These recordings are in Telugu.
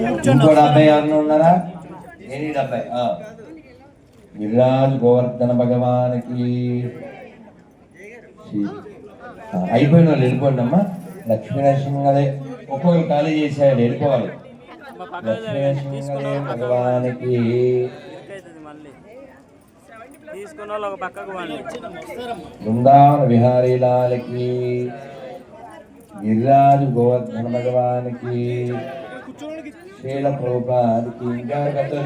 ఇంకో డెబ్బై ఆరు ఉన్నారా? నేను డెబ్బై? గిరిరాజు గోవర్ధన భగవానికి. అయిపోయిన వాళ్ళు వెళ్ళిపోండి అమ్మా. లక్ష్మీనరసింహదే ఒక్కొక్కరు ఖాళీ చేశాడు వెళ్ళిపోవాలి. లక్ష్మీనరసింహదే భగవానికి. బృందావన విహారీలాలకి. గిరిరాజు గోవర్ధన భగవానికి. శీల ప్రభుపాదికి ఇంకా కథలు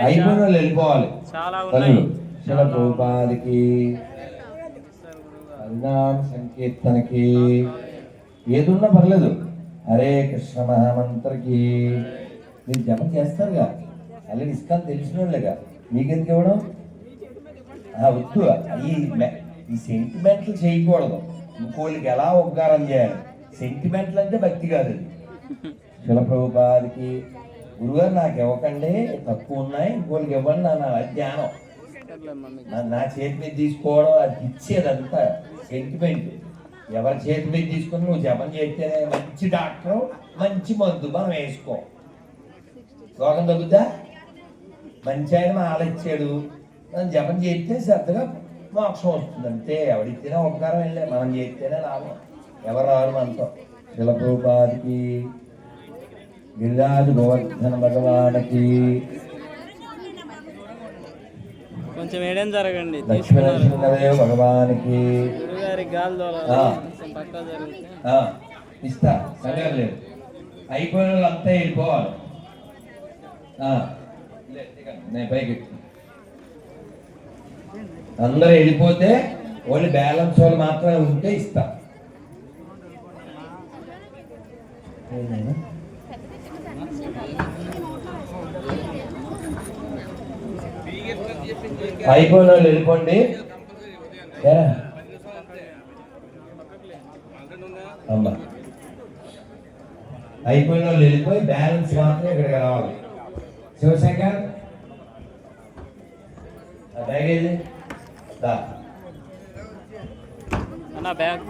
అయిపోయిన వాళ్ళు వెళ్ళిపోవాలి. ప్రభుపాదికి. హరినామ సంకీర్తనకి. ఏదున్నా పర్లేదు. హరే కృష్ణ మహామంత్రకి. మీరు జపం చేస్తారుగా? అలాగే ఇస్తాను తెలిసిన వాళ్ళేగా మీకెందుకు ఇవ్వడం? ఆ, వద్దు. ఈ సెంటిమెంట్లు చేయకూడదు. ఇంకోళ్ళకి ఎలా ఉపకారం చేయాలి? సెంటిమెంట్లు అంటే భక్తి కాదు అది శిలప్రభుపాదికి గురుగారు నాకు ఇవ్వకండి తక్కువ ఉన్నాయి ఇంకోళ్ళకి ఇవ్వండి నా ధ్యానం నా- చేతి మీద తీసుకోవడం అది ఇచ్చేదంతా సెంటిమెంట్ ఎవరి చేతి మీద తీసుకుని నువ్వు జపం చేస్తేనే మంచి డాక్టర్ మంచి మందు మనం వేసుకో. రోగం తగ్గుద్దా? మంచి ఆయన ఆలోచించాడు మనం జపం చేస్తే శ్రద్ధగా మోక్షం వస్తుంది అంతే ఎవడిస్తేనే ఉపకారం వెళ్ళే మనం చేస్తేనే లాభం. ఎవరు రారు మనతో. శిలప్రభుపాదికి గిరిరాజు గోవర్ధన భగవానికి కొంచెం ఏడేం జరగండి? లక్ష్మీనరసింహదేవ భగవానికి ఇస్తా. లేదు. అయిపోయిన వాళ్ళు అంతా వెళ్ళిపోవాలి నేను పైకి. అందరూ వెళ్ళిపోతే ఓన్లీ బ్యాలెన్స్ వాళ్ళు మాత్రమే ఉంటే ఇస్తా. అయిపోయిన వాళ్ళు వెళ్ళిపోండి. అమ్మా. అయిపోయిన వాళ్ళు వెళ్ళిపోయి బ్యాలెన్స్ మాత్రమే ఇక్కడికి రావాలి. శివశంకర్ ఆ అన్న బ్యాగ్.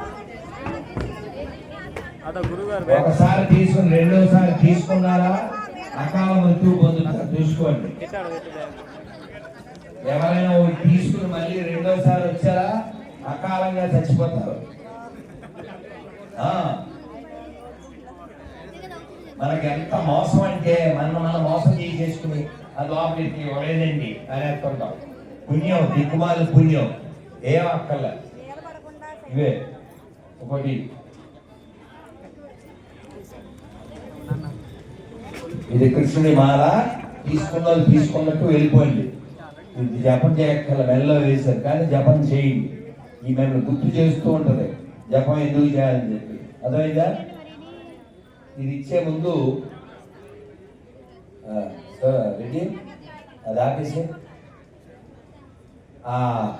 ఒకసారి తీసుకుని రెండోసారి తీసుకున్నారా? అకాల మృత్యు పొందుతారు. చూసుకోండి. ఎవరైనా ఒకటి తీసుకుని మళ్ళీ రెండోసారి వచ్చారా? అకాలంగా చచ్చిపోతారు. ఆ. మనకి ఎంత మోసం అంటే మన మనం మోసం చేసేసుకుని అది లోపలికి ఇవ్వలేదండి అని అనుకుంటాం. పుణ్యం దిక్కుమాల పుణ్యం. ఏం అక్కర్లే ఇవే. ఒకటి. ఇది కృష్ణుని మాల. తీసుకున్న వాళ్ళు తీసుకున్నట్టు వెళ్ళిపోయింది ఇది జపం చేయక్కల మెల్ల వేశారు. కానీ జపం చేయండి. ఈ మిమ్మల్ని గుర్తు చేస్తూ ఉంటది. జపం ఎందుకు చేయాలని చెప్పి. అర్థమైందా? ఇది ఇచ్చే ముందు ఆ, సో, రెడీ? అది ఆపేసి 啊